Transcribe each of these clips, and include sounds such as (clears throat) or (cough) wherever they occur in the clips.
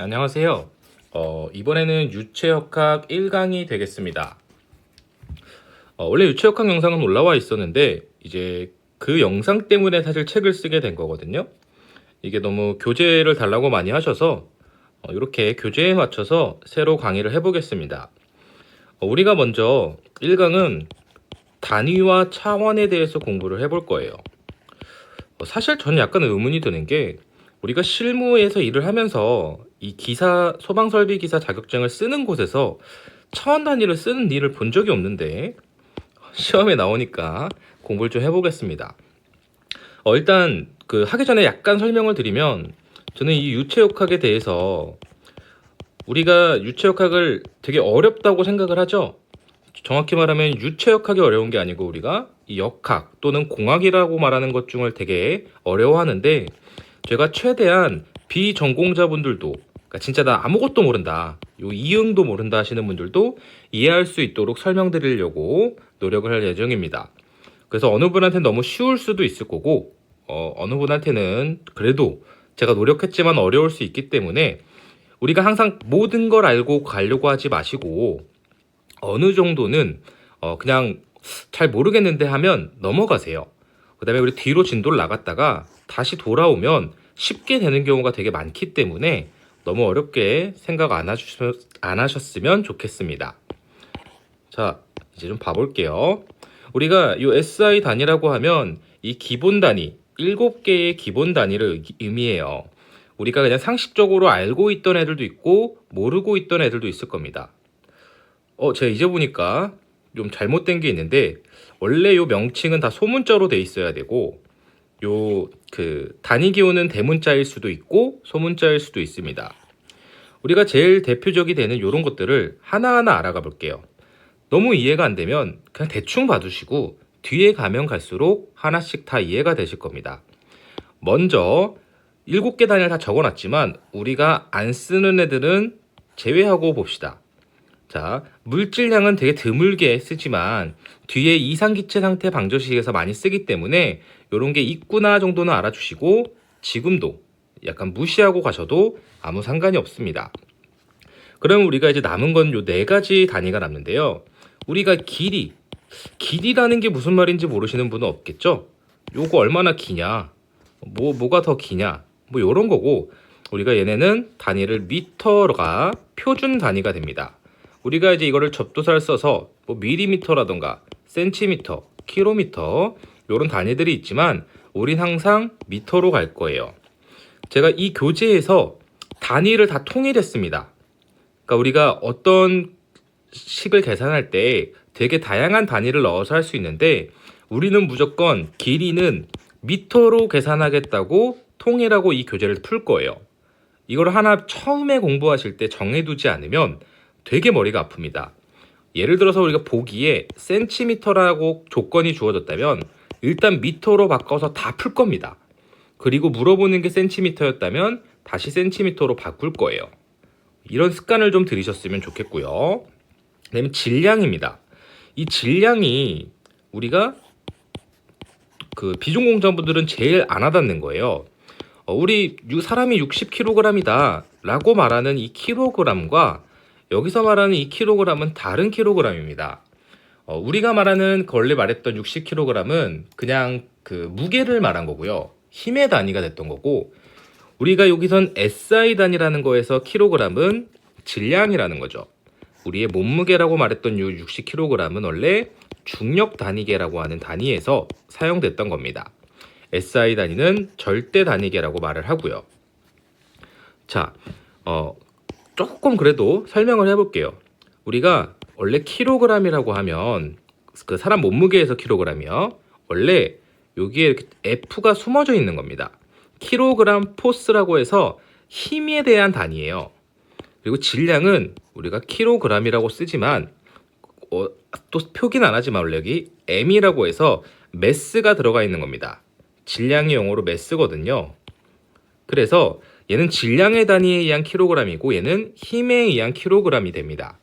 안녕하세요. 어, 이번에는 유체역학 1강이 되겠습니다. 어, 원래 유체역학 영상은 올라와 있었는데 이제 그 영상 때문에 사실 책을 쓰게 된 거거든요. 이게 너무 교재를 달라고 많이 하셔서 어, 이렇게 교재에 맞춰서 새로 강의를 해보겠습니다. 어, 우리가 먼저 1강은 단위와 차원에 대해서 공부를 해볼 거예요. 어, 사실 저는 약간 의문이 드는 게 우리가 실무에서 일을 하면서 이 기사 소방 설비 기사 자격증을 쓰는 곳에서 차원 단위를 쓰는 일을 본 적이 없는데 시험에 나오니까 공부를 좀 해보겠습니다. 어, 일단 그 하기 전에 약간 설명을 드리면 저는 이 유체역학에 대해서 우리가 유체역학을 되게 어렵다고 생각을 하죠. 정확히 말하면 유체역학이 어려운 게 아니고 우리가 이 역학 또는 공학이라고 말하는 것 중을 되게 어려워하는데 제가 최대한 비전공자분들도 그러니까 진짜 나 아무것도 모른다. 요 이응도 모른다 하시는 분들도 이해할 수 있도록 설명드리려고 노력을 할 예정입니다. 그래서 어느 분한테는 너무 쉬울 수도 있을 거고 어, 어느 분한테는 그래도 제가 노력했지만 어려울 수 있기 때문에 우리가 항상 모든 걸 알고 가려고 하지 마시고 어느 정도는 어, 그냥 잘 모르겠는데 하면 넘어가세요. 그 다음에 우리 뒤로 진도를 나갔다가 다시 돌아오면 쉽게 되는 경우가 되게 많기 때문에 너무 어렵게 생각 안, 하셨, 안 하셨으면 좋겠습니다. 자, 이제 좀 봐볼게요. 우리가 이 SI 단위라고 하면 이 기본 단위, 7개의 기본 단위를 의미해요. 우리가 그냥 상식적으로 알고 있던 애들도 있고 모르고 있던 애들도 있을 겁니다. 어, 제가 이제 보니까 좀 잘못된 게 있는데 원래 요 명칭은 다 소문자로 돼 있어야 되고 요 그 단위 기호는 대문자일 수도 있고 소문자일 수도 있습니다. 우리가 제일 대표적이 되는 요런 것들을 하나하나 알아가 볼게요. 너무 이해가 안 되면 그냥 대충 봐두시고 뒤에 가면 갈수록 하나씩 다 이해가 되실 겁니다. 먼저 일곱 개 단위를 다 적어놨지만 우리가 안 쓰는 애들은 제외하고 봅시다. 자, 물질량은 되게 드물게 쓰지만 뒤에 이상기체 상태 방정식에서 많이 쓰기 때문에 이런 게 있구나 정도는 알아주시고 지금도 약간 무시하고 가셔도 아무 상관이 없습니다. 그럼 우리가 이제 남은 건 요 네 가지 단위가 남는데요. 우리가 길이, 길이라는 게 무슨 말인지 모르시는 분은 없겠죠? 요거 얼마나 기냐? 뭐, 뭐가 더 기냐? 뭐 요런 거고 우리가 얘네는 단위를 미터가 표준 단위가 됩니다. 우리가 이제 이거를 접두사를 써서 뭐 밀리미터라던가 센티미터, 킬로미터 이런 단위들이 있지만 우린 항상 미터로 갈 거예요. 제가 이 교재에서 단위를 다 통일했습니다. 그러니까 우리가 어떤 식을 계산할 때 되게 다양한 단위를 넣어서 할 수 있는데 우리는 무조건 길이는 미터로 계산하겠다고 통일하고 이 교재를 풀 거예요. 이걸 하나 처음에 공부하실 때 정해두지 않으면 되게 머리가 아픕니다. 예를 들어서 우리가 보기에 센티미터라고 조건이 주어졌다면 일단 미터로 바꿔서 다 풀 겁니다. 그리고 물어보는 게 센티미터였다면 다시 센티미터로 바꿀 거예요. 이런 습관을 좀 들이셨으면 좋겠고요. 그다음에 질량입니다. 이 질량이 우리가 그 비중공자분들은 제일 안 와닿는 거예요. 어, 우리 사람이 60kg이다 라고 말하는 이 킬로그램과 여기서 말하는 이 킬로그램은 다른 킬로그램입니다. 어, 우리가 말하는 원래 말했던 60kg은 그냥 그 무게를 말한 거고요. 힘의 단위가 됐던 거고 우리가 여기선 SI 단위라는 거에서 킬로그램은 질량이라는 거죠. 우리의 몸무게라고 말했던 이 60kg은 원래 중력 단위계라고 하는 단위에서 사용됐던 겁니다. SI 단위는 절대 단위계라고 말을 하고요. 자, 어, 조금 그래도 설명을 해볼게요. 우리가 원래 킬로그램이라고 하면 그 사람 몸무게에서 킬로그램이요. 원래 여기에 F가 숨어져 있는 겁니다. 킬로그램 포스라고 해서 힘에 대한 단위예요. 그리고 질량은 우리가 킬로그램이라고 쓰지만 어, 또 표기는 안 하지만 원래 여기 M이라고 해서 매스가 들어가 있는 겁니다. 질량이 영어로 매스거든요. 그래서 얘는 질량의 단위에 의한 킬로그램이고 얘는 힘에 의한 킬로그램이 됩니다.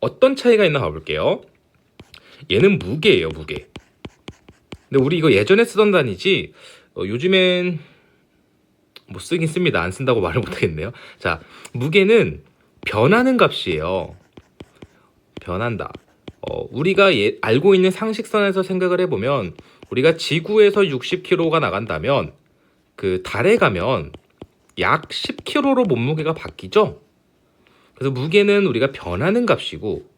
어떤 차이가 있나 봐볼게요. 얘는 무게예요, 무게. 근데 우리 이거 예전에 쓰던 단위지 어, 요즘엔 뭐 쓰긴 씁니다. 안 쓴다고 말을 못하겠네요. 자, 무게는 변하는 값이에요. 변한다. 어, 우리가 예, 알고 있는 상식선에서 생각을 해보면 우리가 지구에서 60kg가 나간다면 그 달에 가면 약 10kg로 몸무게가 바뀌죠. 그래서 무게는 우리가 변하는 값이고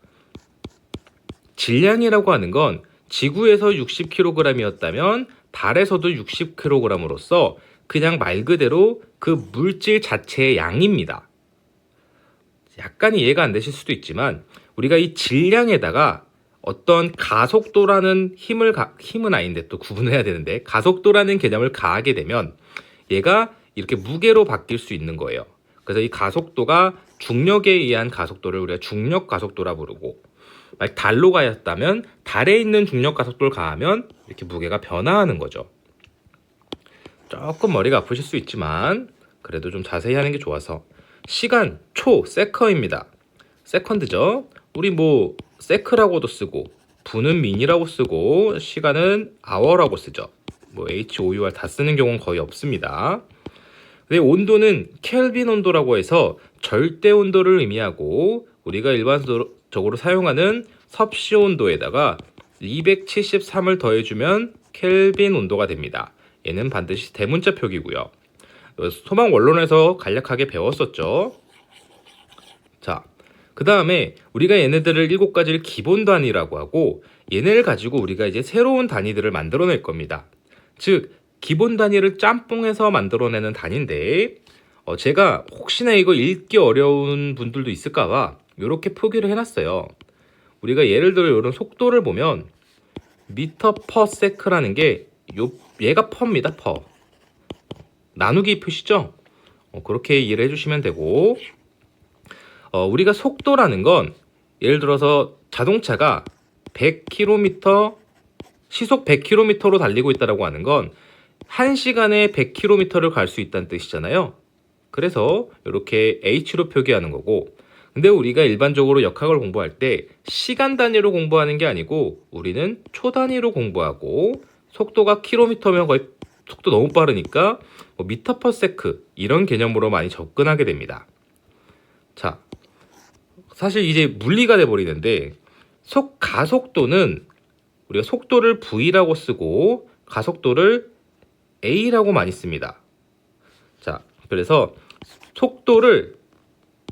질량이라고 하는 건 지구에서 60kg이었다면 달에서도 60kg으로서 그냥 말 그대로 그 물질 자체의 양입니다. 약간 이해가 안 되실 수도 있지만 우리가 이 질량에다가 어떤 가속도라는 힘을 가, 힘은 아닌데 또 구분해야 되는데 가속도라는 개념을 가하게 되면 얘가 이렇게 무게로 바뀔 수 있는 거예요. 그래서 이 가속도가 중력에 의한 가속도를 우리가 중력 가속도라 부르고 만약 달로 가였다면 달에 있는 중력 가속도를 가하면 이렇게 무게가 변화하는 거죠. 조금 머리가 아프실 수 있지만 그래도 좀 자세히 하는 게 좋아서 시간 초 세커입니다. 세컨드죠. 우리 뭐 세크라고도 쓰고 분은 민이라고 쓰고 시간은 아워라고 쓰죠. 뭐 H, O, U, R 다 쓰는 경우는 거의 없습니다. 근데 온도는 켈빈 온도라고 해서 절대 온도를 의미하고 우리가 일반적으로 사용하는 섭씨 온도에다가 273을 더해주면 켈빈 온도가 됩니다. 얘는 반드시 대문자 표기고요. 소방 원론에서 간략하게 배웠었죠. 자, 그 다음에 우리가 얘네들을 일곱 가지를 기본 단위라고 하고 얘네를 가지고 우리가 이제 새로운 단위들을 만들어낼 겁니다. 즉 기본 단위를 짬뽕해서 만들어내는 단위인데 어, 제가 혹시나 이거 읽기 어려운 분들도 있을까봐 이렇게 표기를 해놨어요. 우리가 예를 들어 이런 속도를 보면 미터 퍼 세크라는 게 요, 얘가 퍼입니다. 퍼. 나누기 표시죠? 어, 그렇게 이해를 해주시면 되고 어, 우리가 속도라는 건 예를 들어서 자동차가 100km 시속 100km로 달리고 있다라고 하는 건 1시간에 100km를 갈 수 있다는 뜻이잖아요. 그래서 이렇게 h로 표기하는 거고 근데 우리가 일반적으로 역학을 공부할 때 시간 단위로 공부하는 게 아니고 우리는 초 단위로 공부하고 속도가 킬로미터면 거의 속도 너무 빠르니까 뭐 미터 퍼 세크 이런 개념으로 많이 접근하게 됩니다. 자, 사실 이제 물리가 돼 버리는데 속 가속도는 우리가 속도를 v라고 쓰고 가속도를 a라고 많이 씁니다. 자, 그래서 속도를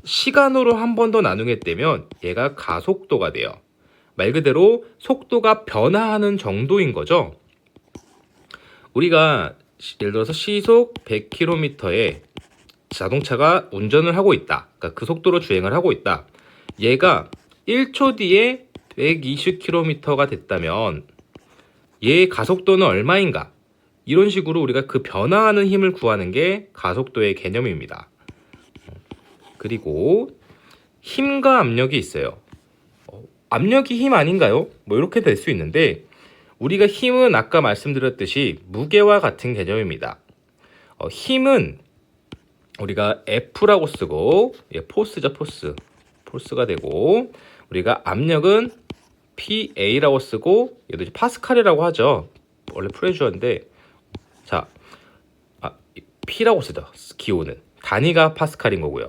시간으로 한 번 더 나누게 되면 얘가 가속도가 돼요. 말 그대로 속도가 변화하는 정도인 거죠. 우리가 예를 들어서 시속 100km에 자동차가 운전을 하고 있다. 그러니까 그 속도로 주행을 하고 있다. 얘가 1초 뒤에 120km가 됐다면 얘의 가속도는 얼마인가? 이런 식으로 우리가 그 변화하는 힘을 구하는 게 가속도의 개념입니다. 그리고 힘과 압력이 있어요. 어, 압력이 힘 아닌가요? 뭐 이렇게 될 수 있는데 우리가 힘은 아까 말씀드렸듯이 무게와 같은 개념입니다. 어, 힘은 우리가 F라고 쓰고 예, 포스죠 포스 포스가 되고 우리가 압력은 PA라고 쓰고 얘도 파스칼이라고 하죠. 원래 프레주어인데 P라고 쓰죠. 기호는 단위가 파스칼인 거고요.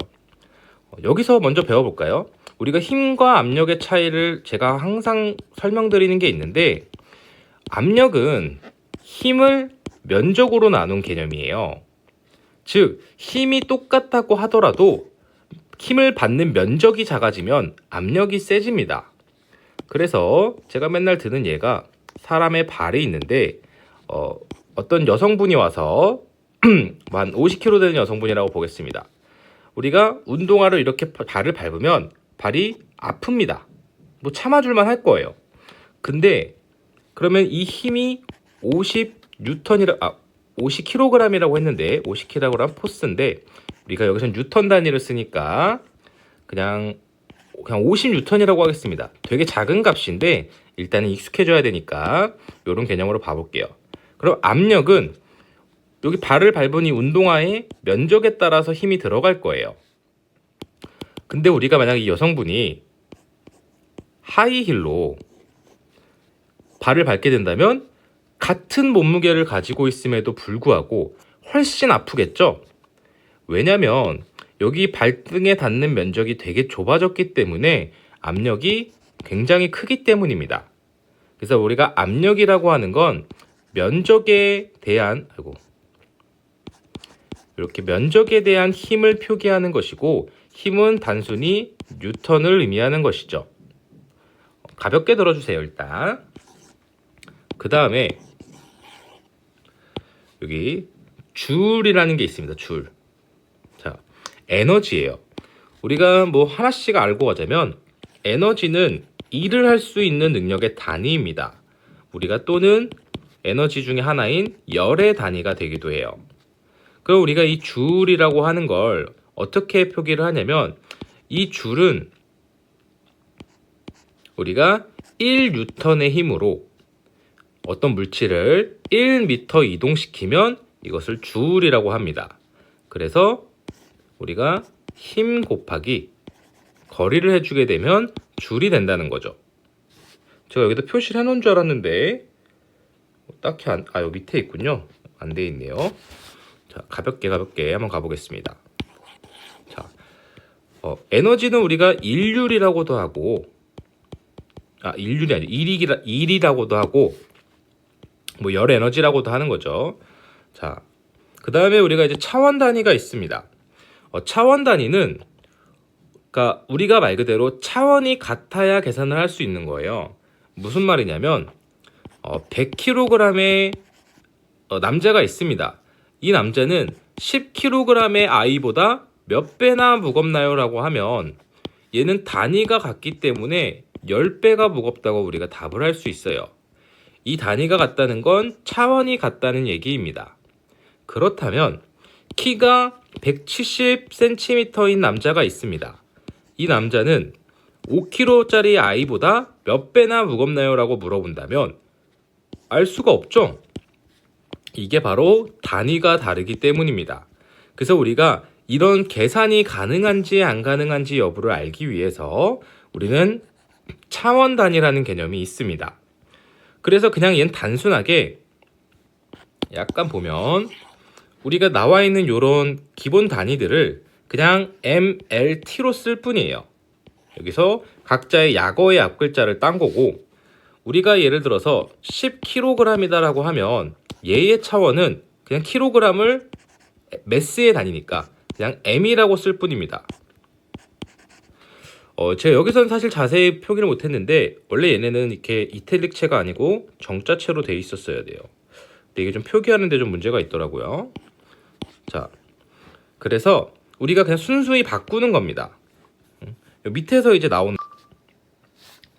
어, 여기서 먼저 배워볼까요? 우리가 힘과 압력의 차이를 제가 항상 설명드리는 게 있는데 압력은 힘을 면적으로 나눈 개념이에요. 즉, 힘이 똑같다고 하더라도 힘을 받는 면적이 작아지면 압력이 세집니다. 그래서 제가 맨날 드는 예가 사람의 발이 있는데 어, 어떤 여성분이 와서 (clears throat) 한 50kg 되는 여성분이라고 보겠습니다. 우리가 운동화를 이렇게 발을 밟으면 발이 아픕니다. 뭐 참아줄만 할 거예요. 근데 그러면 이 힘이 50뉴턴이라 아 50kg이라고 했는데 50kg 포스인데 우리가 여기서 뉴턴 단위를 쓰니까 그냥 그냥 50뉴턴이라고 하겠습니다. 되게 작은 값인데 일단은 익숙해져야 되니까 이런 개념으로 봐볼게요. 그럼 압력은 여기 발을 이 운동화의 면적에 따라서 힘이 들어갈 거예요. 근데 우리가 만약 이 여성분이 하이힐로 발을 밟게 된다면 같은 몸무게를 가지고 있음에도 불구하고 훨씬 아프겠죠? 왜냐면 여기 발등에 닿는 면적이 되게 좁아졌기 때문에 압력이 굉장히 크기 때문입니다. 그래서 우리가 압력이라고 하는 건 면적에 대한 아이고 이렇게 면적에 대한 힘을 표기하는 것이고 힘은 단순히 뉴턴을 의미하는 것이죠. 가볍게 들어주세요 일단. 그 다음에 여기 줄이라는 게 있습니다. 줄. 자, 에너지예요. 우리가 뭐 하나씩 알고 가자면 에너지는 일을 할 수 있는 능력의 단위입니다. 우리가 또는 에너지 중에 하나인 열의 단위가 되기도 해요. 그럼 우리가 이 줄이라고 하는 걸 어떻게 표기를 하냐면 이 줄은 우리가 1뉴턴의 힘으로 어떤 물질을 1m 이동시키면 이것을 줄이라고 합니다. 그래서 우리가 힘 곱하기 거리를 해주게 되면 줄이 된다는 거죠. 제가 여기다 표시를 해놓은 줄 알았는데 딱히 안, 아 여기 밑에 있군요. 안 돼 있네요. 자 가볍게 가볍게 한번 가보겠습니다. 자 어, 에너지는 우리가 일률이라고도 하고 아 일률이 아니 일이라 일이라고도 하고 뭐 열 에너지라고도 하는 거죠. 자, 그 다음에 우리가 이제 차원 단위가 있습니다. 어, 차원 단위는 그러니까 우리가 말 그대로 차원이 같아야 계산을 할 수 있는 거예요. 무슨 말이냐면 어, 100kg의 어, 남자가 있습니다. 이 남자는 10kg의 아이보다 몇 배나 무겁나요 라고 하면 얘는 단위가 같기 때문에 10배가 무겁다고 우리가 답을 할 수 있어요. 이 단위가 같다는 건 차원이 같다는 얘기입니다. 그렇다면 키가 170cm인 남자가 있습니다. 이 남자는 5kg짜리 아이보다 몇 배나 무겁나요? 라고 물어본다면 알 수가 없죠. 이게 바로 단위가 다르기 때문입니다. 그래서 우리가 이런 계산이 가능한지 안 가능한지 여부를 알기 위해서 우리는 차원 단위라는 개념이 있습니다. 그래서 그냥 얘는 단순하게 약간 보면 우리가 나와 있는 이런 기본 단위들을 그냥 MLT로 쓸 뿐이에요. 여기서 각자의 약어의 앞글자를 딴 거고 우리가 예를 들어서 10kg이다라고 하면 얘의 차원은 그냥 킬로그램을 매스에 다니니까 그냥 m이라고 쓸 뿐입니다. 어, 제가 여기서는 사실 자세히 표기를 못했는데 원래 얘네는 이렇게 이탈릭체가 아니고 정자체로 돼 있었어야 돼요. 근데 이게 좀 표기하는데 좀 문제가 있더라고요. 자, 그래서 우리가 그냥 순수히 바꾸는 겁니다. 음, 밑에서 이제 나오는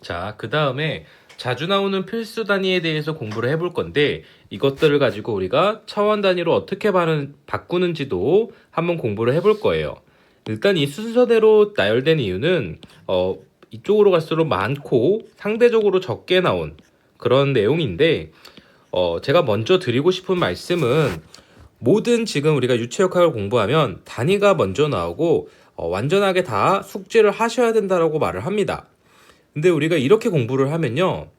자, 그 다음에 자주 나오는 필수 단위에 대해서 공부를 해볼 건데 이것들을 가지고 우리가 차원 단위로 어떻게 바꾸는지도 한번 공부를 해볼 거예요. 일단 이 순서대로 나열된 이유는 어, 이쪽으로 갈수록 많고 상대적으로 적게 나온 그런 내용인데 어, 제가 먼저 드리고 싶은 말씀은 모든 지금 우리가 유체 역학을 공부하면 단위가 먼저 나오고 어, 완전하게 다 숙제를 하셔야 된다라고 말을 합니다. 근데 우리가 이렇게 공부를 하면요.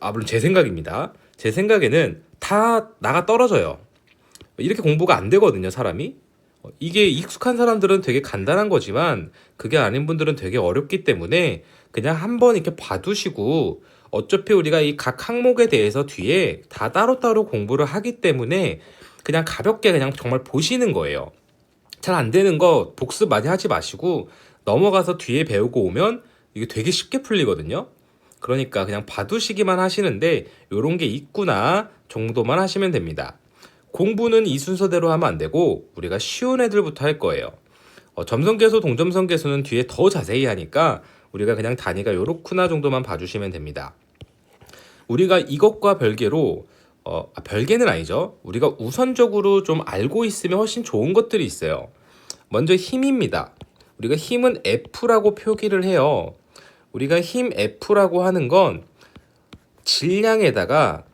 아, 물론 제 생각입니다. 제 생각에는 다 나가 떨어져요. 이렇게 공부가 안 되거든요, 사람이. 어, 이게 익숙한 사람들은 되게 간단한 거지만 그게 아닌 분들은 되게 어렵기 때문에 그냥 한번 이렇게 봐두시고 어차피 우리가 이 각 항목에 대해서 뒤에 다 따로따로 공부를 하기 때문에 그냥 가볍게 그냥 정말 보시는 거예요. 잘 안 되는 거 복습 많이 하지 마시고 넘어가서 뒤에 배우고 오면 이게 되게 쉽게 풀리거든요. 그러니까 그냥 봐두시기만 하시는데 이런 게 있구나 정도만 하시면 됩니다. 공부는 이 순서대로 하면 안 되고 우리가 쉬운 애들부터 할 거예요. 어, 점성계수, 동점성계수는 뒤에 더 자세히 하니까 우리가 그냥 단위가 요렇구나 정도만 봐주시면 됩니다. 우리가 이것과 별개로 어, 아, 별개는 아니죠. 우리가 우선적으로 좀 알고 있으면 훨씬 좋은 것들이 있어요. 먼저 힘입니다. 우리가 힘은 F라고 표기를 해요. 우리가 힘 F라고 하는 건 질량에다가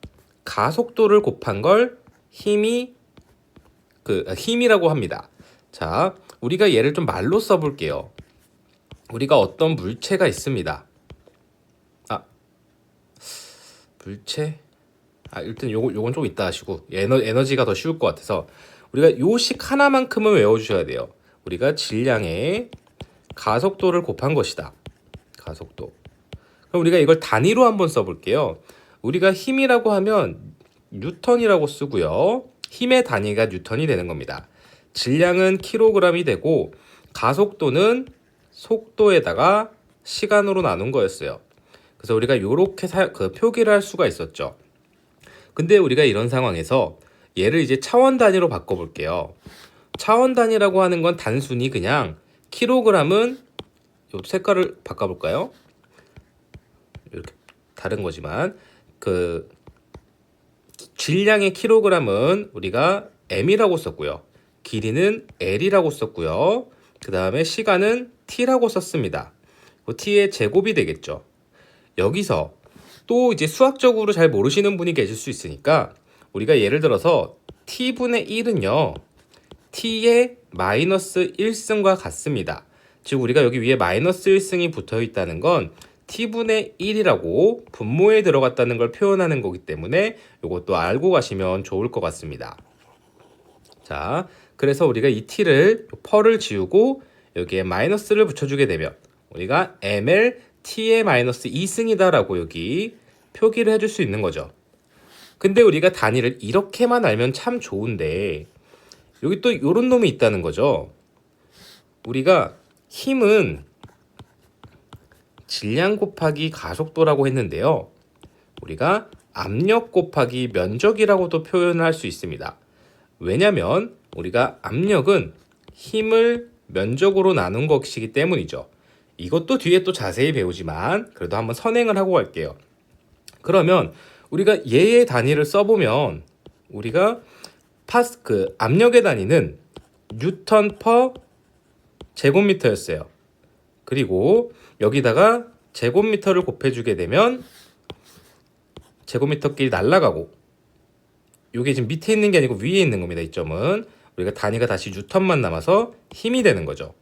가속도를 곱한 걸 힘이 그 아, 힘이라고 합니다. 자, 우리가 얘를 좀 말로 써 볼게요. 우리가 어떤 물체가 있습니다. 아, 물체? 아, 일단 요거 요건 좀 이따 하시고 에너, 에너지가 더 쉬울 것 같아서 우리가 요식 하나만큼은 외워 주셔야 돼요. 우리가 질량의 가속도를 곱한 것이다. 가속도. 그럼 우리가 이걸 단위로 한번 써볼게요. 우리가 힘이라고 하면 뉴턴이라고 쓰고요. 힘의 단위가 뉴턴이 되는 겁니다. 질량은 킬로그램이 되고 가속도는 속도에다가 시간으로 나눈 거였어요. 그래서 우리가 이렇게 그 표기를 할 수가 있었죠. 근데 우리가 이런 상황에서 얘를 이제 차원 단위로 바꿔볼게요. 차원 단위라고 하는 건 단순히 그냥 킬로그램은 요 색깔을 바꿔볼까요? 이렇게 다른 거지만 그 질량의 킬로그램은 우리가 m이라고 썼고요. 길이는 l이라고 썼고요. 그 다음에 시간은 t라고 썼습니다. 그 t의 제곱이 되겠죠. 여기서 또 이제 수학적으로 잘 모르시는 분이 계실 수 있으니까 우리가 예를 들어서 t분의 1은요. t의 마이너스 1승과 같습니다. 즉 우리가 여기 위에 마이너스 1승이 붙어 있다는 건 t분의 1이라고 분모에 들어갔다는 걸 표현하는 거기 때문에 이것도 알고 가시면 좋을 것 같습니다. 자, 그래서 우리가 이 t를 펄을 지우고 여기에 마이너스를 붙여주게 되면 우리가 ml t의 마이너스 2승이다라고 여기 표기를 해줄 수 있는 거죠. 근데 우리가 단위를 이렇게만 알면 참 좋은데 여기 또 이런 놈이 있다는 거죠. 우리가 힘은 질량 곱하기 가속도라고 했는데요. 우리가 압력 곱하기 면적이라고도 표현을 할 수 있습니다. 왜냐면 우리가 압력은 힘을 면적으로 나눈 것이기 때문이죠. 이것도 뒤에 또 자세히 배우지만 그래도 한번 선행을 하고 갈게요. 그러면 우리가 얘의 단위를 써보면 우리가 파스 그 압력의 단위는 뉴턴 퍼 제곱미터였어요. 그리고 여기다가 제곱미터를 곱해주게 되면 제곱미터끼리 날아가고 이게 지금 밑에 있는 게 아니고 위에 있는 겁니다. 이 점은 우리가 단위가 다시 뉴턴만 남아서 힘이 되는 거죠.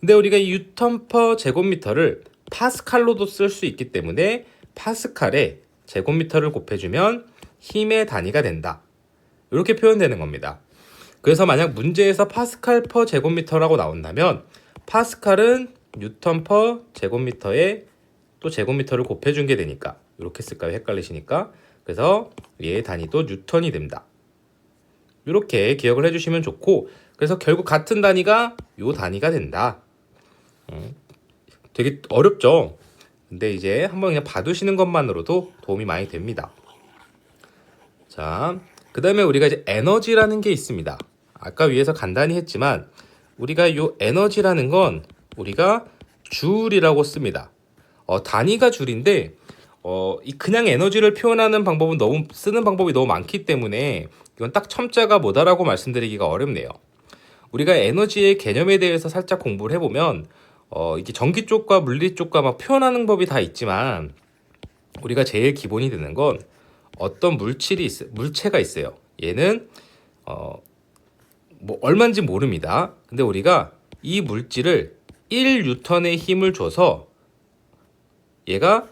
근데 우리가 이 뉴턴 퍼 제곱미터를 파스칼로도 쓸 수 있기 때문에 파스칼에 제곱미터를 곱해주면 힘의 단위가 된다. 이렇게 표현되는 겁니다. 그래서 만약 문제에서 파스칼 퍼 제곱미터라고 나온다면 파스칼은 뉴턴 퍼 제곱미터에 또 제곱미터를 곱해준 게 되니까 이렇게 쓸까요? 헷갈리시니까 그래서 얘의 단위도 뉴턴이 됩니다. 이렇게 기억을 해주시면 좋고 그래서 결국 같은 단위가 요 단위가 된다. 음, 되게 어렵죠? 근데 이제 한번 그냥 봐두시는 것만으로도 도움이 많이 됩니다. 자, 그 다음에 우리가 이제 에너지라는 게 있습니다. 아까 위에서 간단히 했지만 우리가 이 에너지라는 건 우리가 줄이라고 씁니다. 어, 단위가 줄인데 어, 이 그냥 에너지를 표현하는 방법은 너무 쓰는 방법이 너무 많기 때문에 이건 딱 첨자가 뭐다라고 말씀드리기가 어렵네요. 우리가 에너지의 개념에 대해서 살짝 공부를 해보면 어, 이게 전기 쪽과 물리 쪽과 막 표현하는 법이 다 있지만 우리가 제일 기본이 되는 건 어떤 물질이 있, 물체가 있어요. 얘는 어, 뭐 얼마인지 모릅니다. 근데 우리가 이 물질을 1뉴턴의 힘을 줘서 얘가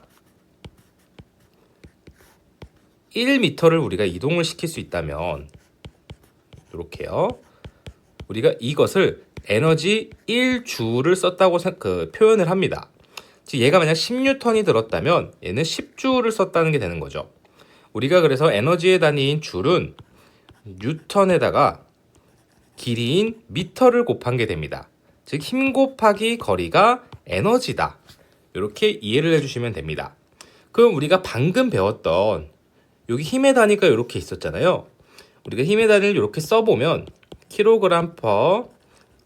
1m를 우리가 이동을 시킬 수 있다면 이렇게요. 우리가 이것을 에너지 1주를 썼다고 그 표현을 합니다. 즉 얘가 만약 10뉴턴이 들었다면 얘는 10주를 썼다는 게 되는 거죠. 우리가 그래서 에너지의 단위인 줄은 뉴턴에다가 길이인 미터를 곱한 게 됩니다. 즉 힘 곱하기 거리가 에너지다. 이렇게 이해를 해주시면 됩니다. 그럼 우리가 방금 배웠던 여기 힘의 단위가 이렇게 있었잖아요. 우리가 힘의 단위를 이렇게 써보면 킬로그램 퍼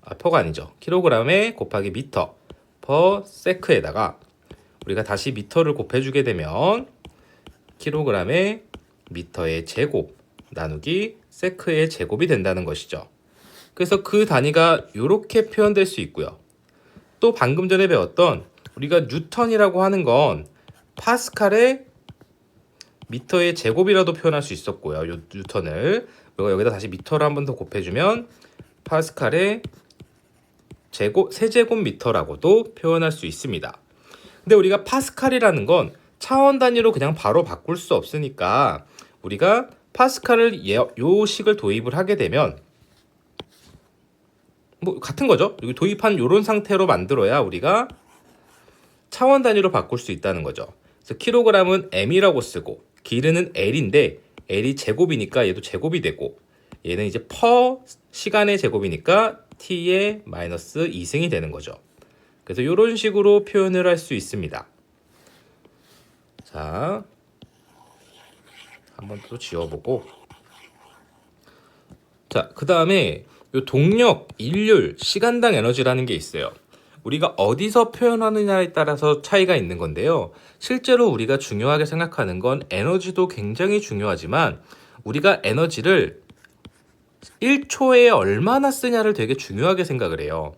아, 퍼가 아니죠. 킬로그램에 곱하기 미터 퍼 세크에다가 우리가 다시 미터를 곱해주게 되면 킬로그램에 미터의 제곱 나누기 세크의 제곱이 된다는 것이죠. 그래서 그 단위가 이렇게 표현될 수 있고요. 또 방금 전에 배웠던 우리가 뉴턴이라고 하는 건 파스칼의 미터의 제곱이라도 표현할 수 있었고요. 요 뉴턴을 여기다 다시 미터를 한 번 더 곱해주면 파스칼의 제곱 세제곱 미터라고도 표현할 수 있습니다. 근데 우리가 파스칼이라는 건 차원 단위로 그냥 바로 바꿀 수 없으니까 우리가 파스칼을 예, 요 식을 도입을 하게 되면 뭐 같은 거죠. 여기 도입한 이런 상태로 만들어야 우리가 차원 단위로 바꿀 수 있다는 거죠. 그래서 킬로그램은 m이라고 쓰고 길이는 l인데 l이 제곱이니까 얘도 제곱이 되고 얘는 이제 퍼 시간의 제곱이니까 t의 마이너스 2승이 되는 거죠. 그래서 이런 식으로 표현을 할 수 있습니다. 자, 한번 또 지워보고 자, 그 다음에 요 동력, 일률, 시간당 에너지라는 게 있어요. 우리가 어디서 표현하느냐에 따라서 차이가 있는 건데요. 실제로 우리가 중요하게 생각하는 건 에너지도 굉장히 중요하지만 우리가 에너지를 1초에 얼마나 쓰냐를 되게 중요하게 생각을 해요.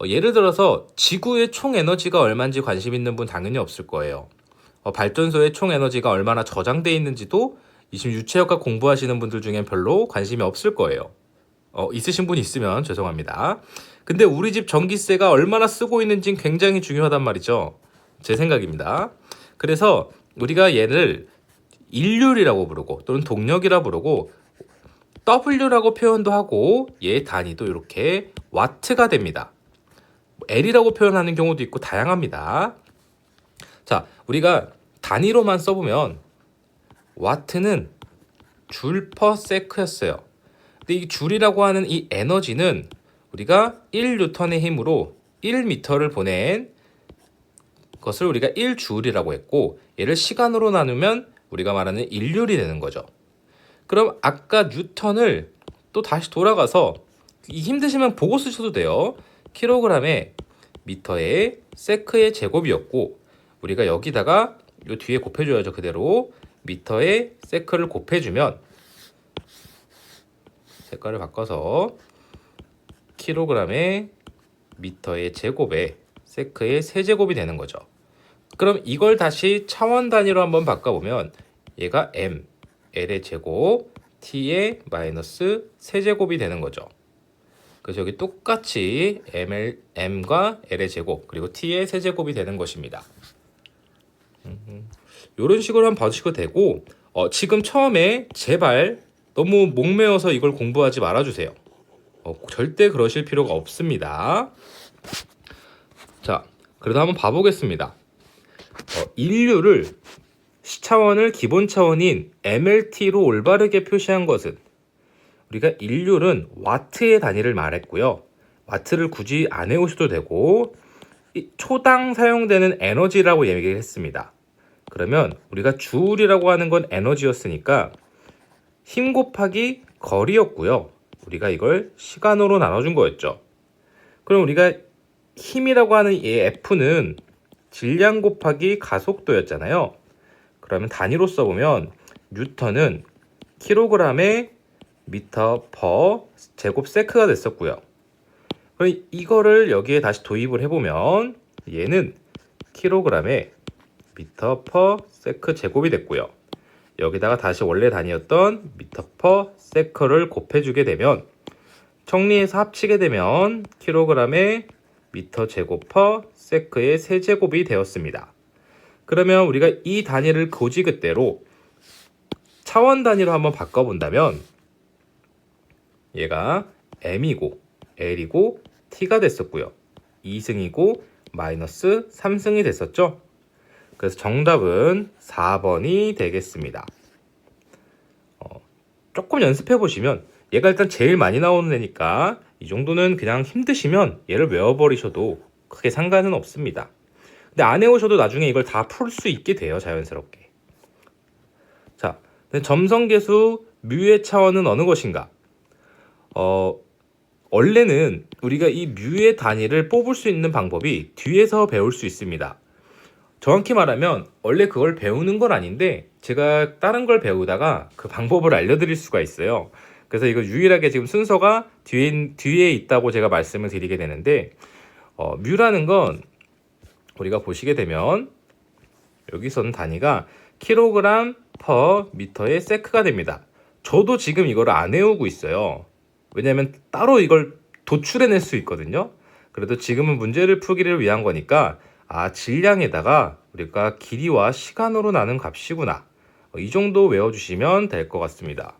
어, 예를 들어서 지구의 총 에너지가 얼마인지 관심 있는 분 당연히 없을 거예요. 어, 발전소의 총 에너지가 얼마나 저장돼 있는지도 지금 유체역학 공부하시는 분들 중엔 별로 관심이 없을 거예요. 어, 있으신 분 있으면 죄송합니다. 근데 우리 집 전기세가 얼마나 쓰고 있는지 굉장히 중요하단 말이죠. 제 생각입니다. 그래서 우리가 얘를 일률이라고 부르고 또는 동력이라 부르고 W라고 표현도 하고 얘 단위도 이렇게 와트가 됩니다. L이라고 표현하는 경우도 있고 다양합니다. 자, 우리가 단위로만 써보면 와트는 줄 퍼 세크였어요. 근데 이 줄이라고 하는 이 에너지는 우리가 1뉴턴의 힘으로 1미터를 보낸 것을 우리가 1줄이라고 했고 얘를 시간으로 나누면 우리가 말하는 일률이 되는 거죠. 그럼 아까 뉴턴을 또 다시 돌아가서 이 힘드시면 보고 쓰셔도 돼요. 킬로그램에 미터에 세크의 제곱이었고 우리가 여기다가 요 뒤에 곱해줘야죠 그대로 미터에 세크를 곱해주면 색깔을 바꿔서 킬로그램에 미터의 제곱에 세크의 세제곱이 되는 거죠. 그럼 이걸 다시 차원 단위로 한번 바꿔보면 얘가 m, l의 제곱, t의 마이너스 세제곱이 되는 거죠. 그래서 여기 똑같이 ml, m과 l의 제곱 그리고 t의 세제곱이 되는 것입니다. 이런 식으로 한번 봐주시고 되고 어, 지금 처음에 제발 너무 목매어서 이걸 공부하지 말아주세요. 어, 절대 그러실 필요가 없습니다. 자, 그래도 한번 봐보겠습니다. 어, 인류를 시차원을 기본 차원인 MLT로 올바르게 표시한 것은 우리가 인류는 와트의 단위를 말했고요. 와트를 굳이 안 해오셔도 되고 이 초당 사용되는 에너지라고 얘기를 했습니다. 그러면 우리가 주울이라고 하는 건 에너지였으니까 힘 곱하기 거리였고요. 우리가 이걸 시간으로 나눠준 거였죠. 그럼 우리가 힘이라고 하는 이 F는 질량 곱하기 가속도였잖아요. 그러면 단위로 써보면 뉴턴은 킬로그램에 미터 퍼 제곱 세크가 됐었고요. 그럼 이거를 여기에 다시 도입을 해보면 얘는 킬로그램에 미터 퍼 세크 제곱이 됐고요. 여기다가 다시 원래 단위였던 미터 퍼 세크를 곱해주게 되면 정리해서 합치게 되면 킬로그램에 미터 제곱 퍼 세크의 세제곱이 되었습니다. 그러면 우리가 이 단위를 고지 그대로 차원 단위로 한번 바꿔본다면 얘가 m이고 l이고 t가 됐었고요. 2승이고 마이너스 3승이 됐었죠. 그래서 정답은 4번이 되겠습니다. 어, 조금 연습해 보시면 얘가 일단 제일 많이 나오는 애니까 이 정도는 그냥 힘드시면 얘를 외워버리셔도 크게 상관은 없습니다. 근데 안 해오셔도 나중에 이걸 다 풀 수 있게 돼요 자연스럽게. 자, 점성계수 뮤의 차원은 어느 것인가? 어, 원래는 우리가 이 뮤의 단위를 뽑을 수 있는 방법이 뒤에서 배울 수 있습니다. 정확히 말하면 원래 그걸 배우는 건 아닌데 제가 다른 걸 배우다가 그 방법을 알려드릴 수가 있어요. 그래서 이거 유일하게 지금 순서가 뒤에, 뒤에 있다고 제가 말씀을 드리게 되는데 어, 뮤라는 건 우리가 보시게 되면 여기서는 단위가 킬로그램 퍼 미터의 세크가 됩니다. 저도 지금 이걸 안 외우고 있어요. 왜냐하면 따로 이걸 도출해낼 수 있거든요. 그래도 지금은 문제를 풀기를 위한 거니까 아 질량에다가 우리가 길이와 시간으로 나는 값이구나. 어, 이 정도 외워주시면 될 것 같습니다.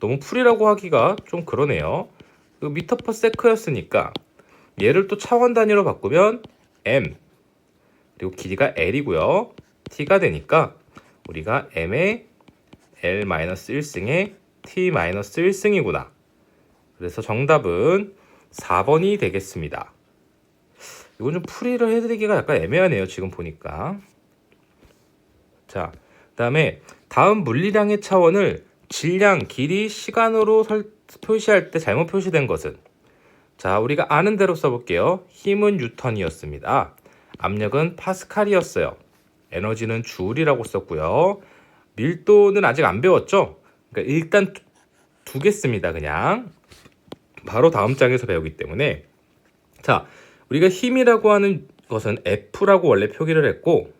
너무 풀이라고 하기가 좀 그러네요. 그 미터 퍼 세크였으니까 얘를 또 차원 단위로 바꾸면 m 그리고 길이가 l이고요. t가 되니까 우리가 m의 l-1승에 t-1승이구나. 그래서 정답은 4번이 되겠습니다. 이건 좀 풀이를 해드리기가 약간 애매하네요. 지금 보니까. 자, 그다음에 다음 물리량의 차원을 질량, 길이, 시간으로 설- 표시할 때 잘못 표시된 것은 자, 우리가 아는 대로 써볼게요. 힘은 뉴턴이었습니다. 압력은 파스칼이었어요. 에너지는 줄이라고 썼고요. 밀도는 아직 안 배웠죠? 그러니까 일단 두- 두겠습니다. 그냥 바로 다음 장에서 배우기 때문에 자, 우리가 힘이라고 하는 것은 F라고 원래 표기를 했고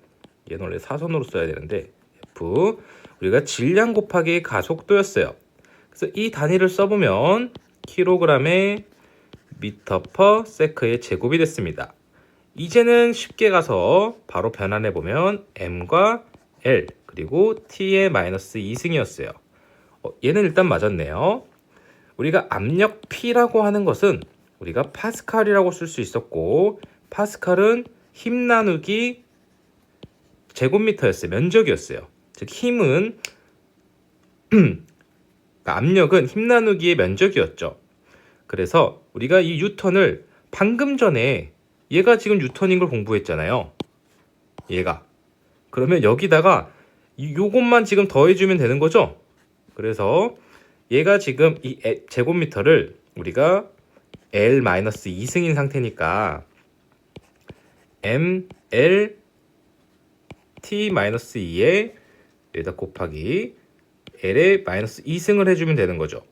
얘는 원래 사선으로 써야 되는데 F 우리가 질량 곱하기 가속도였어요. 그래서 이 단위를 써보면 킬로그램의 미터 퍼 세크의 제곱이 됐습니다. 이제는 쉽게 가서 바로 변환해 보면 m과 l 그리고 t의 마이너스 2승이었어요. 어, 얘는 일단 맞았네요. 우리가 압력 P라고 하는 것은 우리가 파스칼이라고 쓸 수 있었고 파스칼은 힘 나누기 제곱미터였어요. 면적이었어요. 즉 힘은 (clears throat) 그러니까 압력은 힘 나누기의 면적이었죠. 그래서 우리가 이 뉴턴을 방금 전에 얘가 지금 뉴턴인 걸 공부했잖아요. 얘가. 그러면 여기다가 이- 요것만 지금 더해주면 되는 거죠. 그래서 얘가 지금 이 에- 제곱미터를 우리가 L-2승인 상태니까 M, L, T-2에 여기다 곱하기 L에 마이너스 2승을 해주면 되는 거죠.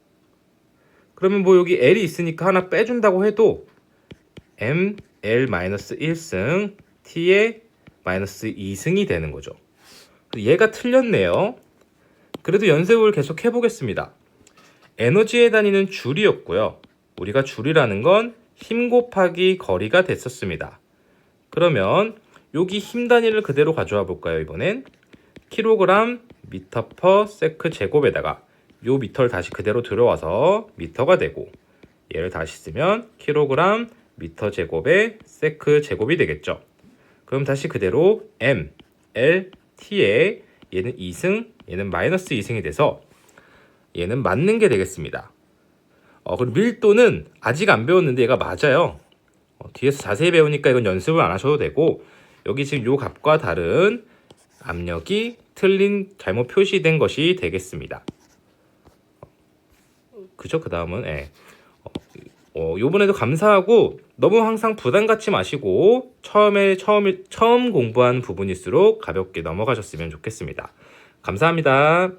그러면 뭐 여기 L이 있으니까 하나 빼준다고 해도 M, L-1승, T에 마이너스 2승이 되는 거죠. 얘가 틀렸네요. 그래도 연습을 계속 해보겠습니다. 에너지의 단위는 줄이었고요. 우리가 줄이라는 건 힘 곱하기 거리가 됐었습니다. 그러면 여기 힘 단위를 그대로 가져와 볼까요, 이번엔? 킬로그램 미터 퍼 세크 제곱에다가 요 미터를 다시 그대로 들어와서 미터가 되고 얘를 다시 쓰면 킬로그램 미터 제곱에 세크 제곱이 되겠죠. 그럼 다시 그대로 m, l, t에 얘는 2승, 얘는 마이너스 2승이 돼서 얘는 맞는 게 되겠습니다. 어, 그리고 밀도는 아직 안 배웠는데 얘가 맞아요. 어, 뒤에서 자세히 배우니까 이건 연습을 안 하셔도 되고 여기 지금 요 값과 다른 압력이 틀린 잘못 표시된 것이 되겠습니다. 그죠? 그 다음은 예. 어, 어, 요번에도 감사하고 너무 항상 부담 갖지 마시고 처음에 처음 처음 공부한 부분일수록 가볍게 넘어가셨으면 좋겠습니다. 감사합니다.